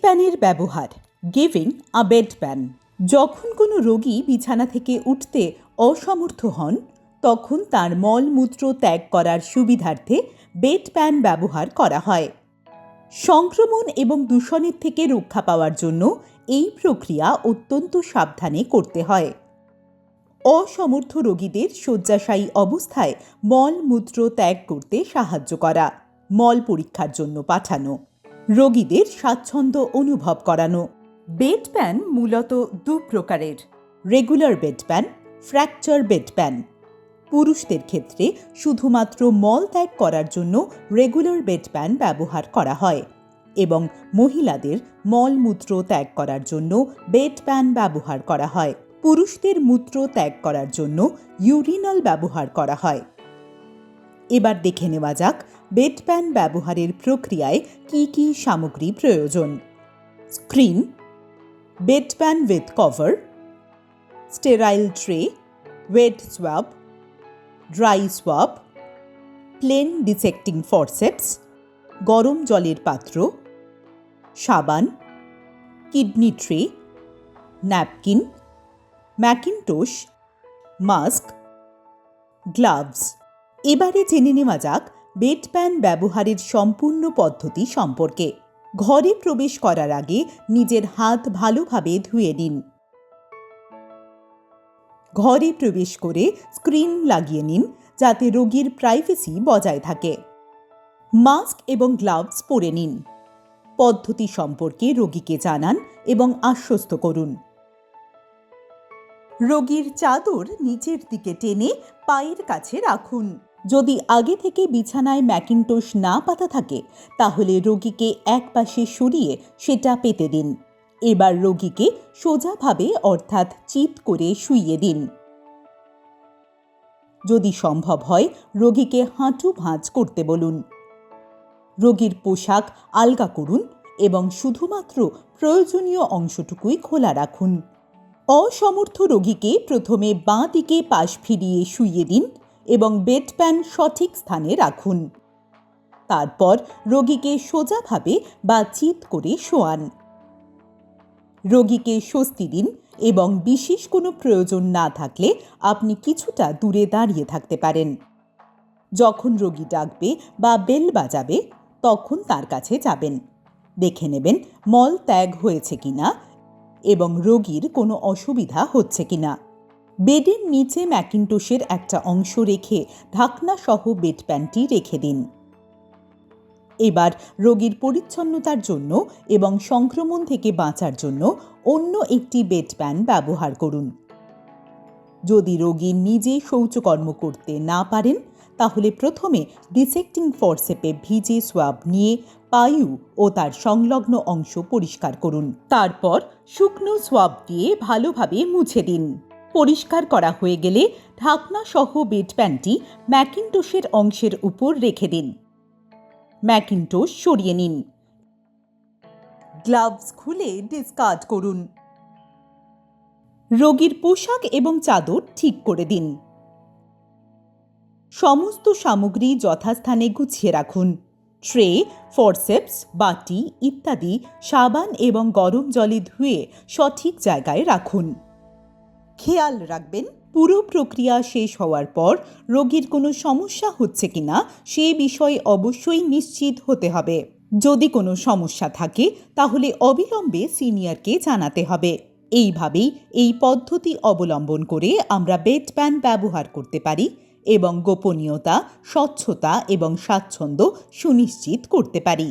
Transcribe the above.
প্যানের ব্যবহার giving a bed pan যখন কোনো রোগী বিছানা থেকে উঠতে অসমর্থ হন, তখন তার মলমূত্র ত্যাগ করার সুবিধার্থে বেড প্যান ব্যবহার করা হয়। সংক্রমণ এবং দূষণের থেকে রক্ষা পাওয়ার জন্য এই প্রক্রিয়া অত্যন্ত সাবধানে করতে হয়। অসমর্থ রোগীদের শয্যাশায়ী অবস্থায় মলমূত্র ত্যাগ করতে সাহায্য করা, মল পরীক্ষার জন্য পাঠানো। রোগীদের স্বাচ্ছন্দ্য অনুভব করানো। বেড প্যান মূলত দু প্রকারের। Regular bed pan, fracture bed pan. পুরুষদের ক্ষেত্রে শুধুমাত্র মল ত্যাগ করার জন্য রেগুলার বেড প্যান ব্যবহার করা হয় এবং মহিলাদের মলমূত্র ত্যাগ করার জন্য বেড প্যান ব্যবহার করা হয়। পুরুষদের মূত্র ত্যাগ করার জন্য ইউরিনাল ব্যবহার করা হয়। এবার দেখে নেওয়া যাক বেড প্যান ব্যবহারের প্রক্রিয়ায় কি কি সামগ্রী প্রয়োজন? Screen bed pan with cover, sterile tray, wet swab, dry swab, plain dissecting forceps, গরম জলের পাত্র, সাবান, kidney tray, napkin, mackintosh, mask, gloves. এবারে জেনে নেওয়া যাক বেড প্যান ব্যবহারের সম্পূর্ণ পদ্ধতি সম্পর্কে। ঘরে প্রবেশ করার আগে নিজের হাত ভালোভাবে ধুয়ে নিন। ঘরে প্রবেশ করে স্ক্রিন লাগিয়ে নিন, যাতে রোগীর প্রাইভেসি বজায় থাকে। মাস্ক এবং গ্লাভস পরে নিন। পদ্ধতি সম্পর্কে রোগীকে জানান এবং আশ্বস্ত করুন। রোগীর চাদর নিচের দিকে টেনে পায়ের কাছে রাখুন। যদি আগে থেকে বিছানায় ম্যাকিনটোশ না পাতা থাকে, তাহলে রোগীকে এক পাশে সরিয়ে সেটা পেতে দিন। এবার রোগীকে সোজাভাবে অর্থাৎ চিত করে শুইয়ে দিন। যদি সম্ভব হয়, রোগীকে হাঁটু ভাঁজ করতে বলুন। রোগীর পোশাক আলগা করুন এবং শুধুমাত্র প্রয়োজনীয় অংশটুকুই খোলা রাখুন। অসমর্থ রোগীকে প্রথমে বাঁ দিকে পাশ ফিরিয়ে শুইয়ে দিন এবং বেড প্যান সঠিক স্থানে রাখুন। তারপর রোগীকে সোজাভাবে বা চিত করে শোয়ান। রোগীকে স্বস্তি দিন এবং বিশেষ কোনো প্রয়োজন না থাকলে আপনি কিছুটা দূরে দাঁড়িয়ে থাকতে পারেন। যখন রোগী ডাকবে বা বেল বাজাবে, তখন তার কাছে যাবেন। দেখে নেবেন মল ত্যাগ হয়েছে কিনা এবং রোগীর কোনো অসুবিধা হচ্ছে কিনা। বেডের নিচে ম্যাকিনটোশের একটা অংশ রেখে ঢাকনা সহ বেড প্যানটি রেখে দিন। এবার রোগীর পরিচ্ছন্নতার জন্য এবং সংক্রমণ থেকে বাঁচার জন্য অন্য একটি বেড প্যান ব্যবহার করুন। যদি রোগী নিজে শৌচকর্ম করতে না পারেন, তাহলে প্রথমে ডিসেক্টিং ফরসেপে ভিজে সোয়াব নিয়ে পায়ু ও তার সংলগ্ন অংশ পরিষ্কার করুন। তারপর শুকনো সোয়াব দিয়ে ভালোভাবে মুছে দিন। পরিষ্কার করা হয়ে গেলে ঢাকনা সহ বেড প্যানটি ম্যাকিনটোশের অংশের উপর রেখে দিন। ম্যাকিনটোশ সরিয়ে নিন। গ্লাভস খুলে ডিসকার্ড করুন। রোগীর পোশাক এবং চাদর ঠিক করে দিন। সমস্ত সামগ্রী যথাস্থানে গুছিয়ে রাখুন। ট্রে, ফরসেপস, বাটি ইত্যাদি সাবান এবং গরম জলে ধুয়ে সঠিক জায়গায় রাখুন। খেয়াল রাখবেন, পুরো প্রক্রিয়া শেষ হওয়ার পর রোগীর কোনো সমস্যা হচ্ছে কিনা সে বিষয়ে অবশ্যই নিশ্চিত হতে হবে। যদি কোনো সমস্যা থাকে, তাহলে অবিলম্বে সিনিয়রকে জানাতে হবে। এইভাবেই এই পদ্ধতি অবলম্বন করে আমরা বেড প্যান ব্যবহার করতে পারি এবং গোপনীয়তা, স্বচ্ছতা এবং স্বাচ্ছন্দ্য সুনিশ্চিত করতে পারি।